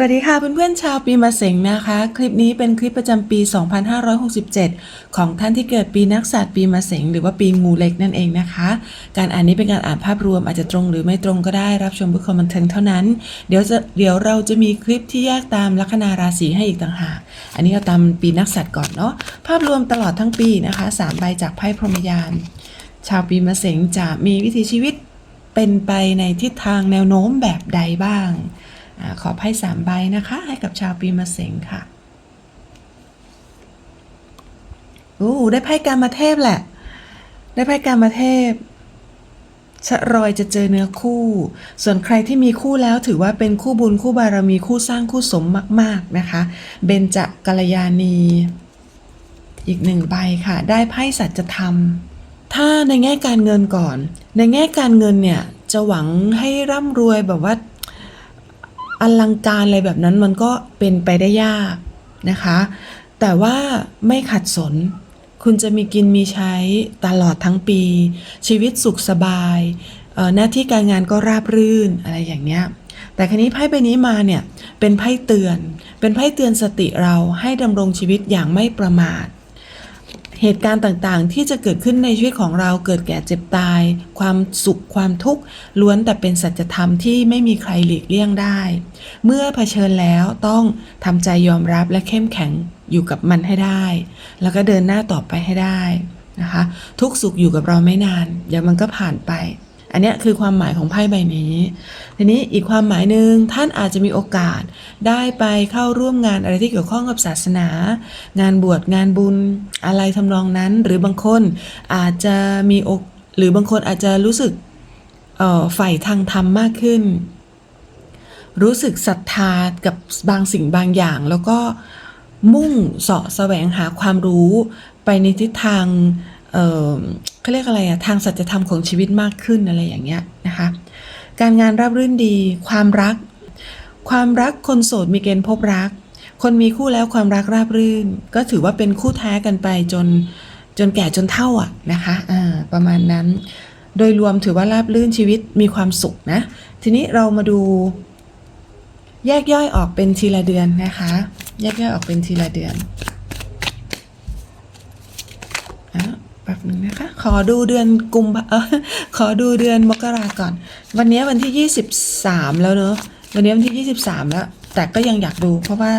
สวัสดีค่ะเพื่อนๆชาวปีมะเสงนะคะ คลิปนี้เป็นคลิปประจำปี 2567 ของท่านที่เกิดปีนักษัตว์ปีมะเสงหรือว่าปีงูเล็กนั่นเองนะคะ การอ่านนี้เป็นการอ่านภาพรวมอาจจะตรงหรือไม่ตรงก็ได้รับชมเพื่อความบันเทิงเท่านั้น เดี๋ยวจะเดี๋ยวเราจะมีคลิปที่แยกตามลัคนาราศีให้อีกต่างหากอันนี้เอาตามปีนักษัตว์ก่อนเนาะภาพรวมตลอดทั้งปีนะคะสามใบจากไพ่พรหมยานชาวปีมะเสงจะมีวิถีชีวิตเป็นไปในทิศทางแนวโน้มแบบใดบ้าง ขอไพ่สามใบนะคะ ให้กับชาวปีมะเสงค่ะโอ้ได้ไพ่การมาเทพแหละ ได้ไพ่การมาเทพชะรอยจะเจอเนื้อคู่ ส่วนใครที่มีคู่แล้วถือว่าเป็นคู่บุญคู่บารมีคู่สร้างคู่สมมาก ๆ นะคะ เบญจกัลยาณี อีกหนึ่งใบค่ะ ได้ไพ่สัจธรรม ถ้าในแง่การเงินก่อน ในแง่การเงินเนี่ย จะหวังให้ร่ำรวยแบบว่า อลังการอะไรแบบนั้นมันก็เป็นไปได้ยากนะคะ แต่ว่าไม่ขัดสน คุณจะมีกินมีใช้ตลอดทั้งปี ชีวิตสุขสบาย หน้าที่การงานก็ราบรื่นอะไรอย่างเนี้ยแต่ครั้นี้ไพ่ใบนี้มาเนี่ยเป็นไพ่เตือน เป็นไพ่เตือนสติเราให้ดำรงชีวิตอย่างไม่ประมาท เหตุการณ์ต่างๆ ที่จะเกิดขึ้นในชีวิตของเราเกิดแก่เจ็บตาย ความสุขความทุกข์ล้วนแต่เป็นสัจธรรมที่ไม่มีใครหลีกเลี่ยงได้ เมื่อเผชิญแล้วต้องทำใจยอมรับและเข้มแข็งอยู่กับมันให้ได้ แล้วก็เดินหน้าต่อไปให้ได้นะคะ ทุกสุขอยู่กับเราไม่นานเดี๋ยวมันก็ผ่านไป อันนี้คือความหมายของไพ่ใบนี้ ทีนี้อีกความหมายหนึ่งท่านอาจจะมีโอกาสได้ไปเข้าร่วมงานอะไรที่เกี่ยวข้องกับศาสนา งานบวชงานบุญอะไรทำนองนั้น หรือบางคนอาจจะมีอกหรือบางคนอาจจะรู้สึกเอ่อใฝ่ทางธรรมมากขึ้น รู้สึกศรัทธากับบางสิ่งบางอย่าง แล้วก็มุ่งเสาะแสวงหาความรู้ไปในทิศทาง เขาเรียกอะไรอะทางสัจธรรมของชีวิตมากขึ้นอะไรอย่างเงี้ยนะคะ การงานราบรื่นดี ความรัก ความรักคนโสดมีเกณฑ์พบรัก คนมีคู่แล้วความรักราบรื่น ก็ถือว่าเป็นคู่แท้กันไปจนจนแก่จนเท่าอะนะคะอ่าประมาณนั้น โดยรวมถือว่าราบรื่นชีวิตมีความสุขนะ ทีนี้เรามาดูแยกย่อยออกเป็นทีละเดือนนะคะ แยกย่อยออกเป็นทีละเดือนอะ แป๊บหนึงนะคะ ขอดูเดือนกุมภาเออขอดูเดือนมกราก่อน วันนี้วันที่ 23 แล้วเนอะวันนี้วันที่ 23 แล้ว แต่ก็ยังอยากดูเพราะว่า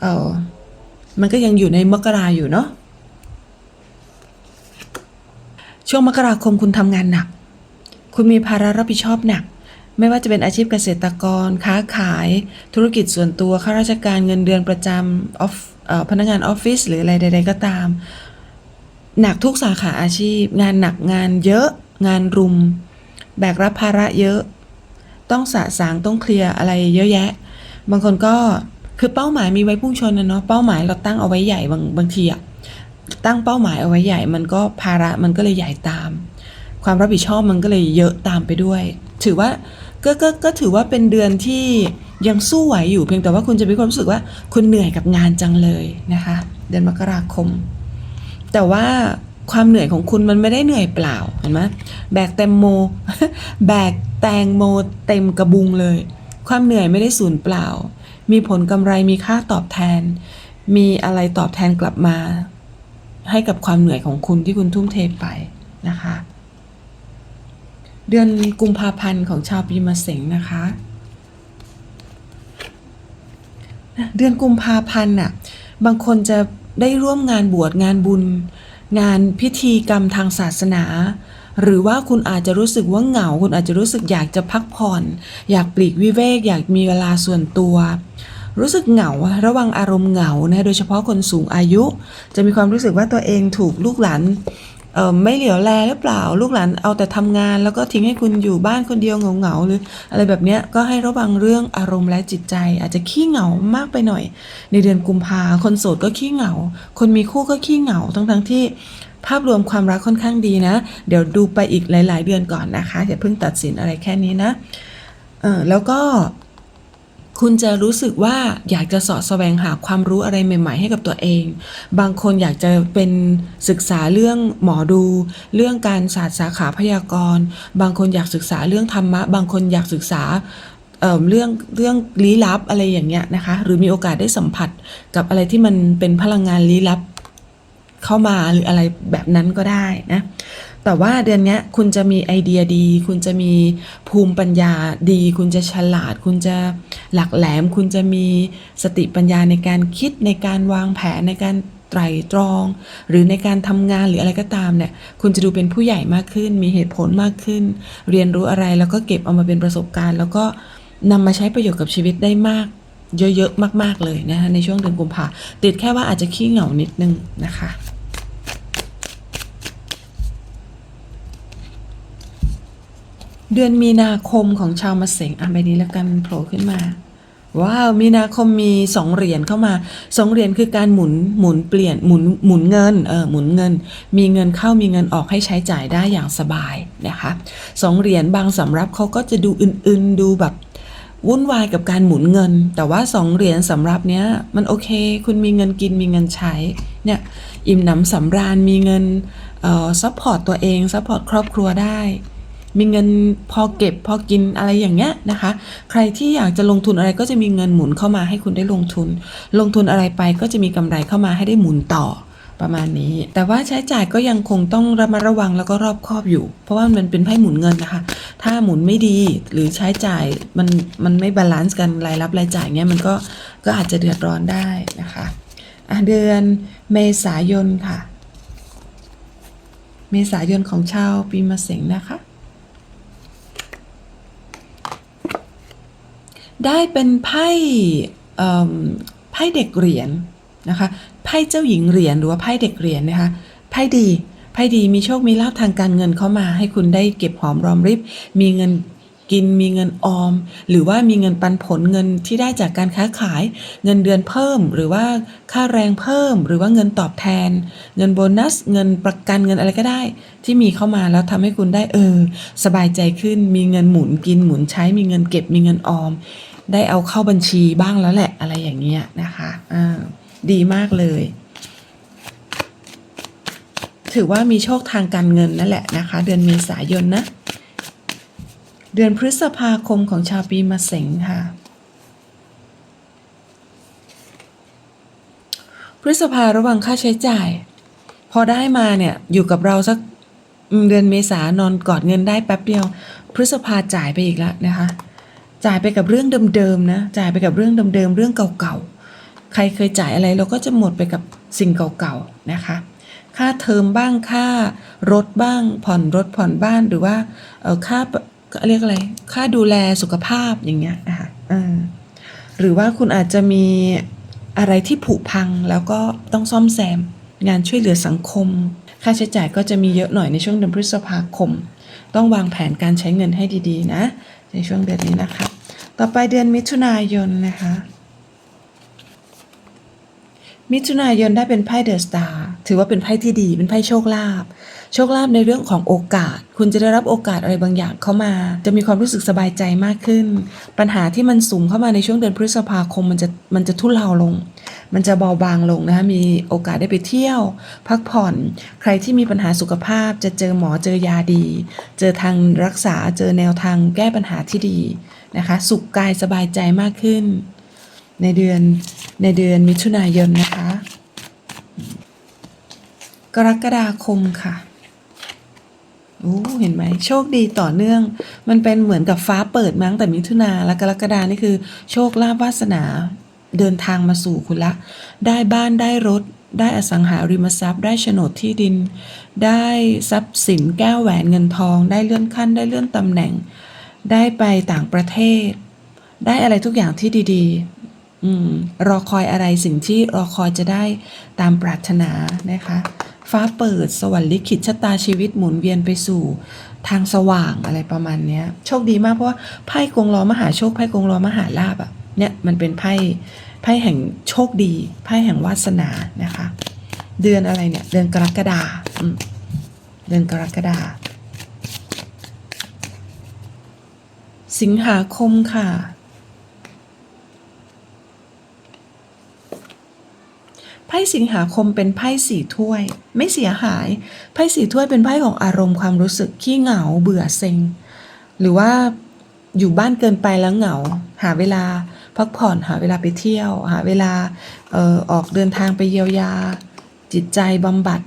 เออมันก็ยังอยู่ในมกราอยู่เนาะช่วงมกราคมคุณทำงานหนัก คุณมีภาระรับผิดชอบหนัก ไม่ว่าจะเป็นอาชีพเกษตรกร ค้าขาย ธุรกิจส่วนตัว ข้าราชการเงินเดือนประจำออฟพนักงานออฟฟิศหรืออะไรใด ๆ ก็ตาม หนักทุกสาขาอาชีพ งานหนักงานเยอะ งานรุม แบกรับภาระเยอะ ต้องสะสางต้องเคลียร์อะไรเยอะแยะ บางคนก็คือเป้าหมายมีไว้พุ่งชนนะเนาะเป้าหมายเราตั้งเอาไว้ใหญ่บางบางทีอะตั้งเป้าหมายเอาไว้ใหญ่มันก็ภาระมันก็เลยใหญ่ตาม ความรับผิดชอบมันก็เลยเยอะตามไปด้วย ถือว่าก็ก็ก็ถือว่าเป็นเดือนที่ยังสู้ไหวอยู่เพียงแต่ว่าคุณจะมีความรู้สึกว่าคุณเหนื่อยกับงานจังเลยนะคะ เดือนมกราคม แต่ว่าความเหนื่อยของคุณมันไม่ได้เหนื่อยเปล่าเห็นไหมแบกแตงโม แบกแตงโมเต็มกระบุงเลย ความเหนื่อยไม่ได้สูญเปล่า มีผลกำไรมีค่าตอบแทน มีอะไรตอบแทนกลับมา ให้กับความเหนื่อยของคุณที่คุณทุ่มเทไปนะคะ เดือนกุมภาพันธ์ของชาวปีมะเสงนะคะ เดือนกุมภาพันธ์น่ะบางคนจะ ได้ร่วมงานบวชงานบุญ งานพิธีกรรมทางศาสนา หรือว่าคุณอาจจะรู้สึกว่าเหงา คุณอาจจะรู้สึกอยากจะพักผ่อน อยากปลีกวิเวก อยากมีเวลาส่วนตัว รู้สึกเหงา ระวังอารมณ์เหงานะโดยเฉพาะคนสูงอายุ จะมีความรู้สึกว่าตัวเองถูกลูกหลาน ไม่เหลียวแลหรือเปล่า ลูกหลานเอาแต่ทำงาน แล้วก็ทิ้งให้คุณอยู่บ้านคนเดียวเหงาๆหรือ อะไรแบบเนี้ยก็ให้ระวังเรื่องอารมณ์และจิตใจ อาจจะขี้เหงามากไปหน่อย ในเดือนกุมภาคนโสดก็ขี้เหงา คนมีคู่ก็ขี้เหงาทั้งๆที่ภาพรวมความรักค่อนข้างดีนะ เดี๋ยวดูไปอีกหลาย ๆ เดือนก่อนนะคะอย่าเพิ่งตัดสินอะไรแค่นี้นะเออแล้วก็ คุณจะรู้สึกว่าอยากจะเสาะแสวงหาความรู้อะไรใหม่ ๆ ให้กับตัวเอง บางคนอยากจะเป็นศึกษาเรื่องหมอดู เรื่องการศาสตร์สาขาพยากรณ์ บางคนอยากศึกษาเรื่องธรรมะ บางคนอยากศึกษาเเรื่องเรื่องลี้ลับอะไรอย่างเงี้ยนะคะ หรือมีโอกาสได้สัมผัสกับอะไรที่มันเป็นพลังงานลี้ลับ เข้ามาหรืออะไรแบบนั้นก็ได้นะแต่ว่าเดือนนี้คุณจะมีไอเดียดี คุณจะมีภูมิปัญญาดี คุณจะฉลาด คุณจะหลักแหลม คุณจะมีสติปัญญาในการคิดในการวางแผนในการไตรตรอง หรือในการทำงานหรืออะไรก็ตามเนี่ยคุณจะดูเป็นผู้ใหญ่มากขึ้น มีเหตุผลมากขึ้น เรียนรู้อะไรแล้วก็เก็บเอามาเป็นประสบการณ์ แล้วก็นำมาใช้ประโยชน์กับชีวิตได้มาก เยอะๆมาก ๆเลยนะคะในช่วงเดือนกุมภาติดแค่ว่าอาจจะขี้เหงานิดนึงนะคะ เดือนมีนาคมของชาวมะเสงอะใบนี้แล้วกันโผล่ขึ้นมา ว้าว มีนาคมมีสองเหรียญเข้ามาสองเหรียญคือการหมุนหมุนเปลี่ยนหมุนหมุนเงินเออหมุนเงิน มีเงินเข้ามีเงินออกให้ใช้จ่ายได้อย่างสบายนะคะสองเหรียญบางสำรับเขาก็จะดูอื่นๆดูแบบวุ่นวายกับการหมุนเงิน แต่ว่าสองเหรียญสำรับเนี้ยมันโอเค คุณมีเงินกินมีเงินใช้เนี่ยอิ่มหนำสำราญมีเงินเอ่อซัพพอร์ตตัวเองซัพพอร์ตครอบครัวได้ มีเงินพอเก็บพอกินอะไรอย่างเงี้ยนะคะ ใครที่อยากจะลงทุนอะไรก็จะมีเงินหมุนเข้ามาให้คุณได้ลงทุน ลงทุนอะไรไปก็จะมีกำไรเข้ามาให้ได้หมุนต่อประมาณนี้ แต่ว่าใช้จ่ายก็ยังคงต้องระมัดระวังแล้วก็รอบคอบอยู่ เพราะว่ามันเป็นไพ่หมุนเงินนะคะ ถ้าหมุนไม่ดีหรือใช้จ่ายมันมันไม่บาลานซ์กันรายรับรายจ่ายเงี้ยมันก็ก็อาจจะเดือดร้อนได้นะคะอะเดือนเมษายนค่ะ เมษายนของชาวปีมะเสงนะคะ ได้เป็นไพ่เอิ่มไพ่เด็กเหรียญนะคะไพ่เจ้าหญิงเหรียญหรือว่าไพ่เด็กเหรียญนะคะไพ่ดีไพ่ดีมีโชคมีลาภทางการเงินเข้ามา ให้คุณได้เก็บหอมรอมริบ มีเงินกินมีเงินออม หรือว่ามีเงินปันผลเงินที่ได้จากการค้าขาย เงินเดือนเพิ่ม หรือว่าค่าแรงเพิ่ม หรือว่าเงินตอบแทน เงินโบนัส เงินประกันเงินอะไรก็ได้ ที่มีเข้ามาแล้วทำให้คุณได้เออ สบายใจขึ้น มีเงินหมุนกินหมุนใช้มีเงินเก็บมีเงินออม ได้เอาเข้าบัญชีบ้างแล้วแหละอะไรอย่างเงี้ยนะคะอ่าดีมากเลย ถือว่ามีโชคทางการเงินนั่นแหละนะคะ เดือนเมษายนนะ เดือนพฤษภาคมของชาวปีมะเสงค่ะ พฤษภาระวังค่าใช้จ่าย พอได้มาเนี่ยอยู่กับเราสักเดือนเมษานอนกอดเงินได้แป๊บเดียว พฤษภาจ่ายไปอีกแล้วนะคะ จ่ายไปกับเรื่องเดิมๆนะ จ่ายไปกับเรื่องเดิมๆเรื่องเก่าๆ ใครเคยจ่ายอะไรเราก็จะหมดไปกับสิ่งเก่าๆนะคะ ค่าเทอมบ้างค่ารถบ้าง ผ่อนรถผ่อนบ้านหรือว่าเออค่าเรียกอะไร ค่าดูแลสุขภาพอย่างเงี้ยนะคะหรือว่าคุณอาจจะมีอะไรที่ผุพังแล้วก็ต้องซ่อมแซม งานช่วยเหลือสังคม ค่าใช้จ่ายก็จะมีเยอะหน่อยในช่วงเดือนพฤษภาคม ต้องวางแผนการใช้เงินให้ดีๆนะ ในช่วงเดือนนี้นะคะ ต่อไปเดือนมิถุนายนนะคะ มิถุนายนได้เป็นไพ่เดอะสตาร์ถือว่าเป็นไพ่ที่ดี เป็นไพ่โชคลาภ โชคลาภในเรื่องของโอกาส คุณจะได้รับโอกาสอะไรบางอย่างเข้ามา จะมีความรู้สึกสบายใจมากขึ้น ปัญหาที่มันสุ่มเข้ามาในช่วงเดือนพฤษภาคมมันจะมันจะทุเลาลง มันจะเบาบางลงนะคะมีโอกาสได้ไปเที่ยว พักผ่อน ใครที่มีปัญหาสุขภาพจะเจอหมอเจอยาดี เจอทางรักษาเจอแนวทางแก้ปัญหาที่ดีนะคะ สุขกายสบายใจมากขึ้น ในเดือนในเดือนมิถุนายนนะคะ กรกฎาคมค่ะโอ้เห็นไหมโชคดีต่อเนื่อง มันเป็นเหมือนกับฟ้าเปิดมั้งแต่มิถุนาและกรกฎานี่คือ โชคลาภวาสนา เดินทางมาสู่คุณละ ได้บ้านได้รถ ได้อสังหาริมทรัพย์ ได้โฉนดที่ดิน ได้ทรัพย์สินแก้วแหวนเงินทอง ได้เลื่อนขั้น ได้เลื่อนตำแหน่ง ได้ไปต่างประเทศ ได้อะไรทุกอย่างที่ดีๆอรอคอยอะไรสิ่งที่รอคอยจะได้ตามปรารถนานะคะ ฟ้าเปิดสวรรค์ลิขิตชะตาชีวิตหมุนเวียนไปสู่ทางสว่างอะไรประมาณนี้โชคดีมากเพราะว่าไพ่กงล้อมหาโชคไพ่กงล้อมหาลาบอะ เนี่ยมันเป็นไพ่ไพ่แห่งโชคดี ไพ่แห่งวาสนานะคะ เดือนอะไรเนี่ย เดือนกรกฎาเดือนกรกฎาสิงหาคมค่ะ ไพ่สิงหาคมเป็นไพ่สี่ถ้วย ไม่เสียหาย ไพ่สี่ถ้วยเป็นไพ่ของอารมณ์ความรู้สึกขี้เหงาเบื่อเซ็ง หรือว่าอยู่บ้านเกินไปแล้วเหงา หาเวลา พักผ่อนหาเวลาไปเที่ยว หาเวลาเออออกเดินทางไปเยียวยา จิตใจบำบัด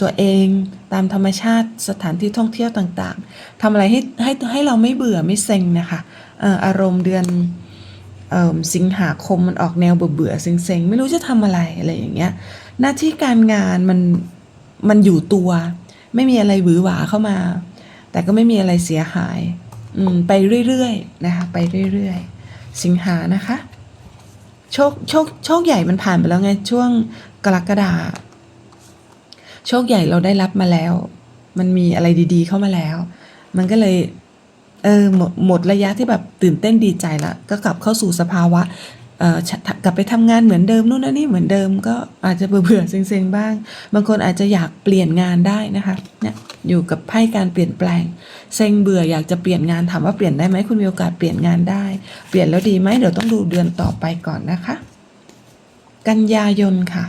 ตัวเองตามธรรมชาติสถานที่ท่องเที่ยวต่างๆทำอะไรให้ให้ให้เราไม่เบื่อไม่เซ็งนะคะอออารมณ์เดือนเอิ่มสิงหาคมมันออกแนวเบื่อเบื่อๆเซ็งๆ ไม่รู้จะทำอะไรอะไรอย่างเงี้ยหน้าที่การงานมันมันอยู่ตัว ไม่มีอะไรหวือหวาเข้ามา แต่ก็ไม่มีอะไรเสียหายไปเรื่อยๆนะคะไปเรื่อยๆ สิงหานะคะ โชคโชคโชคใหญ่มันผ่านไปแล้วไงช่วงกรกฎาโชคใหญ่เราได้รับมาแล้ว มันมีอะไรดี ๆ เข้ามาแล้ว มันก็เลยเออหมดหมดระยะที่แบบตื่นเต้นดีใจละก็กลับเข้าสู่สภาวะเอ่อชะ กลับไปทำงานเหมือนเดิมนู่นนะนี่เหมือนเดิมก็อาจจะเบื่อๆเซ็งๆบ้าง บางคนอาจจะอยากเปลี่ยนงานได้นะคะเนี่ยอยู่กับไพ่การเปลี่ยนแปลงเซ็งเบื่ออยากจะเปลี่ยนงานถามว่าเปลี่ยนได้ไหมคุณมีโอกาสเปลี่ยนงานได้ เปลี่ยนแล้วดีไหมเดี๋ยวต้องดูเดือนต่อไปก่อนนะคะ กันยายนค่ะ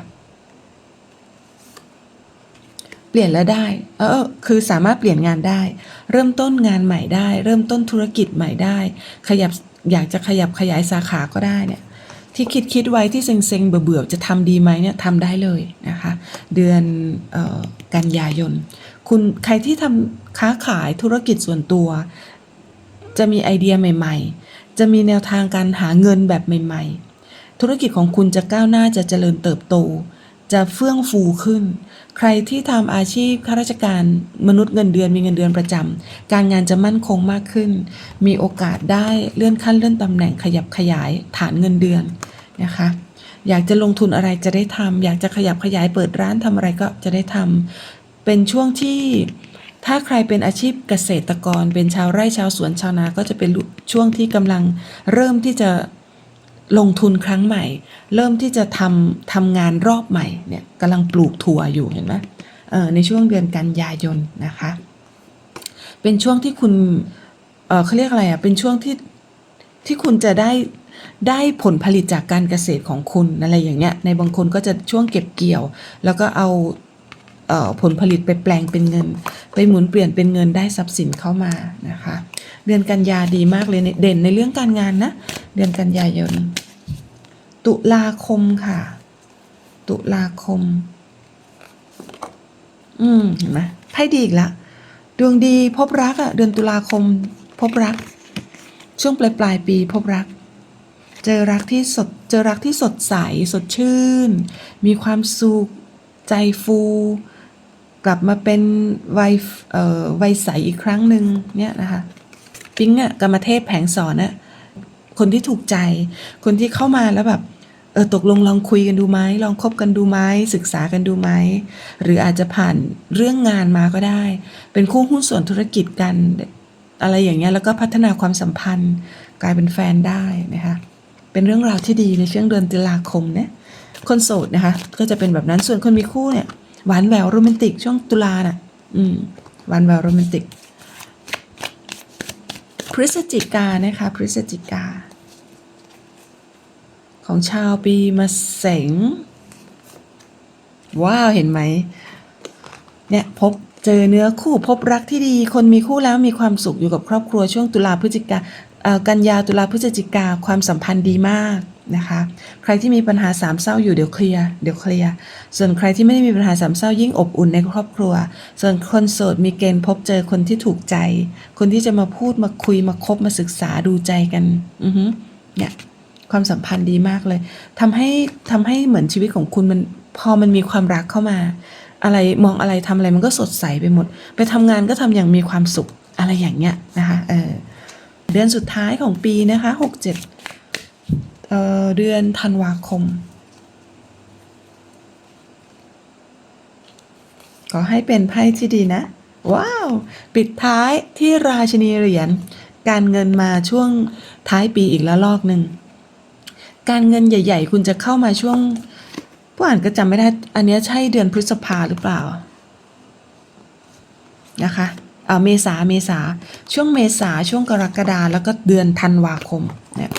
เปลี่ยนแล้วได้เออคือสามารถเปลี่ยนงานได้ เริ่มต้นงานใหม่ได้ เริ่มต้นธุรกิจใหม่ได้ ขยับอยากจะขยับขยายสาขาก็ได้เนี่ย ที่คิดคิดไว้ที่เซ็งเซ็งๆเบื่อเบื่อๆจะทำดีไหมเนี่ยทำได้เลยนะคะ เดือนออกันยายน คุณใครที่ทำค้าขายธุรกิจส่วนตัว จะมีไอเดียใหม่ ๆ จะมีแนวทางการหาเงินแบบใหม่ ๆ ธุรกิจของคุณจะก้าวหน้าจะเจริญเติบโต จะเฟื่องฟูขึ้น ใครที่ทำอาชีพข้าราชการมนุษย์เงินเดือนมีเงินเดือนประจำการงานจะมั่นคงมากขึ้น มีโอกาสได้เลื่อนขั้นเลื่อนตำแหน่งขยับขยายฐานเงินเดือนนะคะอยากจะลงทุนอะไรจะได้ทำอยากจะขยับขยายเปิดร้านทำอะไรก็จะได้ทำเป็นช่วงที่ถ้าใครเป็นอาชีพเกษตรกร เป็นชาวไร่ชาวสวนชาวนาก็จะเป็นช่วงที่กำลังเริ่มที่จะ ลงทุนครั้งใหม่ เริ่มที่จะทำทำงานรอบใหม่เนี่ยกำลังปลูกถั่วอยู่เห็นไหมในช่วงเดือนกันยายนนะคะ เป็นช่วงที่คุณเออเขาเรียกอะไรอะเป็นช่วงที่ที่คุณจะได้ได้ผลผลิตจากการเกษตรของคุณอะไรอย่างเงี้ยในบางคนก็จะช่วงเก็บเกี่ยว แล้วก็เอาเอ่อผลผลิตไปแปลงเป็นเงิน ไปหมุนเปลี่ยนเป็นเงินได้ทรัพย์สินเข้ามานะคะ เดือนกันยาดีมากเลยเด่นในเรื่องการงานนะ เดือนกันยายน ตุลาคมค่ะ ตุลาคม อืมเห็นไหมไพ่ดีอีกละดวงดีพบรักอะเดือนตุลาคม พบรัก ช่วงปลายปลายปีพบรัก เจอรักที่สดเจอรักที่สดใสสดชื่น มีความสุขใจฟูกลับมาเป็นวัยเอ่อวัยใสอีกครั้งหนึ่งเนี่ยนะคะ ปิ๊งอะกรรมเทพแผงสอนอะคนที่ถูกใจ คนที่เข้ามาแล้วแบบเออตกลงลองคุยกันดูไหมลองคบกันดูไหมศึกษากันดูไหมหรืออาจจะผ่านเรื่องงานมาก็ได้ เป็นคู่หุ้นส่วนธุรกิจกัน อะไรอย่างเงี้ยแล้วก็พัฒนาความสัมพันธ์ กลายเป็นแฟนได้นะคะเป็นเรื่องราวที่ดีในช่วงเดือนตุลาคมเนี่ยคนโสดนะคะ ก็จะเป็นแบบนั้นส่วนคนมีคู่เนี่ยหวานแหววโรแมนติกช่วงตุลาน่ะ อืมหวานแหววโรแมนติก พฤศจิกานะคะพฤศจิกา ของชาวปีมะเสงว้าวเห็นไหมเนี่ยพบเจอเนื้อคู่พบรักที่ดี คนมีคู่แล้วมีความสุขอยู่กับครอบครัวช่วงตุลาพฤศจิกาอ่อกันยาตุลาพฤศจิกาความสัมพันธ์ดีมาก นะคะ ใครที่มีปัญหาสามเศร้าอยู่เดี๋ยวเคลียร์เดี๋ยวเคลียร์ส่วนใครที่ไม่ได้มีปัญหาสามเศร้ายิ่งอบอุ่นในครอบครัว ส่วนคนโสดมีเกณฑ์พบเจอคนที่ถูกใจ คนที่จะมาพูดมาคุยมาคบมาศึกษาดูใจกันอือฮึเนี่ยความสัมพันธ์ดีมากเลยทำให้ทำให้เหมือนชีวิตของคุณมันพอมันมีความรักเข้ามา อะไรมองอะไรทำอะไรมันก็สดใสไปหมด ไปทำงานก็ทำอย่างมีความสุขอะไรอย่างเงี้ยนะคะเออเดือนสุดท้ายของปีนะคะหกเจ็ด เเดือนธันวาคม ขอให้เป็นไพ่ที่ดีนะ ว้าว ปิดท้ายที่ราชินีเหรียญการเงินมาช่วงท้ายปีอีกแล้วลอกหนึ่งการเงินใหญ่ ๆ คุณจะเข้ามาช่วงผู้อ่านก็จำไม่ได้ อันนี้ใช่เดือนพฤษภาหรือเปล่านะคะเอ่อเมษาเมษาช่วงเมษาช่วงกรกฎาแล้วก็เดือนธันวาคมเนี่ย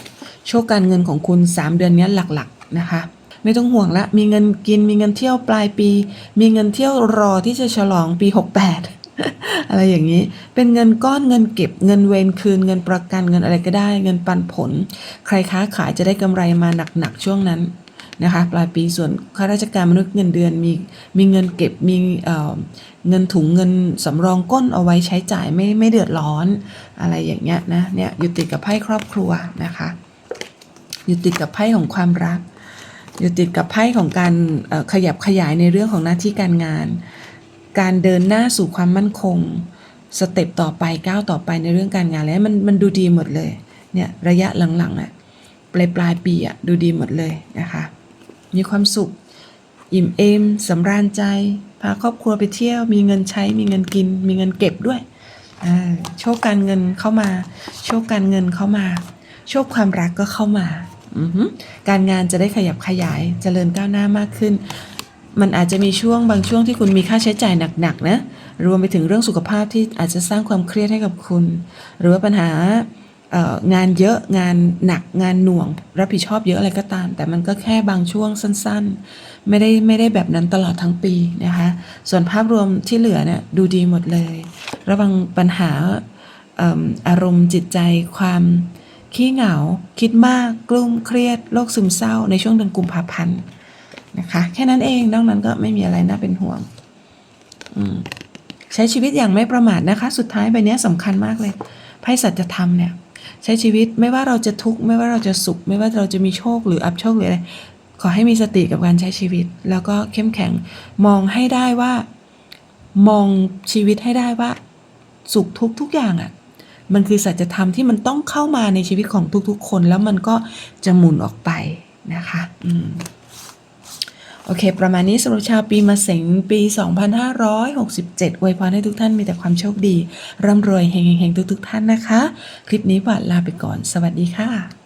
โชคการเงินของคุณ 3 เดือนนี้หลักๆนะคะ ไม่ต้องห่วงละ มีเงินกิน มีเงินเที่ยวปลายปี มีเงินเที่ยวรอที่จะฉลองปี 68อะไรอย่างนี้ เป็นเงินก้อนเงินเก็บเงินเวรคืนเงินประกันเงินอะไรก็ได้ เงินปันผล ใครค้าขายจะได้กำไรมาหนักๆช่วงนั้นนะคะ ปลายปีส่วนข้าราชการมนุษย์เงินเดือนมีมีเงินเก็บมีเอ่อเงินถุงเงินสำรองก้นเอาไว้ใช้จ่ายไม่ไม่เดือดร้อนอะไรอย่างเงี้ยนะเนี่ยอยู่ติดกับไพ่ครอบครัวนะคะ อยู่ติดกับไพ่ของความรัก อยู่ติดกับไพ่ของการขยับขยายในเรื่องของหน้าที่การงาน การเดินหน้าสู่ความมั่นคง สเต็ปต่อไปก้าวต่อไปในเรื่องการงานแล้วมันมันดูดีหมดเลยเนี่ยระยะหลังๆอะปลายปลายปีอะดูดีหมดเลยนะคะ มีความสุข อิ่มเอมสำราญใจ พาครอบครัวไปเที่ยว มีเงินใช้ มีเงินกิน มีเงินเก็บด้วยโชคการเงินเข้ามา โชคการเงินเข้ามา โชคความรักก็เข้ามา การงานจะได้ขยับขยายเจริญก้าวหน้ามากขึ้น มันอาจจะมีช่วงบางช่วงที่คุณมีค่าใช้จ่ายหนักๆนะรวมไปถึงเรื่องสุขภาพที่อาจจะสร้างความเครียดให้กับคุณ หรือว่าปัญหางานเยอะงานหนักงานหน่วง รับผิดชอบเยอะอะไรก็ตาม แต่มันก็แค่บางช่วงสั้น ๆ ไม่ได้ไม่ได้แบบนั้นตลอดทั้งปีนะคะ ส่วนภาพรวมที่เหลือเนี่ยดูดีหมดเลย ระวังปัญหาอารมณ์จิตใจความ ขี้เหงา คิดมาก กลุ้มเครียด โรคซึมเศร้า ในช่วงเดือนกุมภาพันธ์นะคะ แค่นั้นเอง นอกนั้นก็ไม่มีอะไรน่าเป็นห่วง ใช้ชีวิตอย่างไม่ประมาทนะคะ สุดท้ายใบเนี้ยสำคัญมากเลย ไพ่สัจธรรมเนี่ย ใช้ชีวิตไม่ว่าเราจะทุกข์ไม่ว่าเราจะสุข ไม่ว่าเราจะมีโชคหรืออับโชคหรืออะไร ขอให้มีสติกับการใช้ชีวิต แล้วก็เข้มแข็ง มองให้ได้ว่า มองชีวิตให้ได้ว่า สุขทุกทุกอย่างอะ่ะ มันคือสัจธรรมที่มันต้องเข้ามาในชีวิตของทุกๆ คน แล้วมันก็จะหมุนออกไปนะคะอืมโอเค ประมาณนี้สำหรับชาวปีมะเสงปี 2567อวยพรให้ทุกท่านมีแต่ความโชคดี ร่ำรวยเฮงๆทุกๆ ท่านนะคะ คลิปนี้หวานลาไปก่อน สวัสดีค่ะ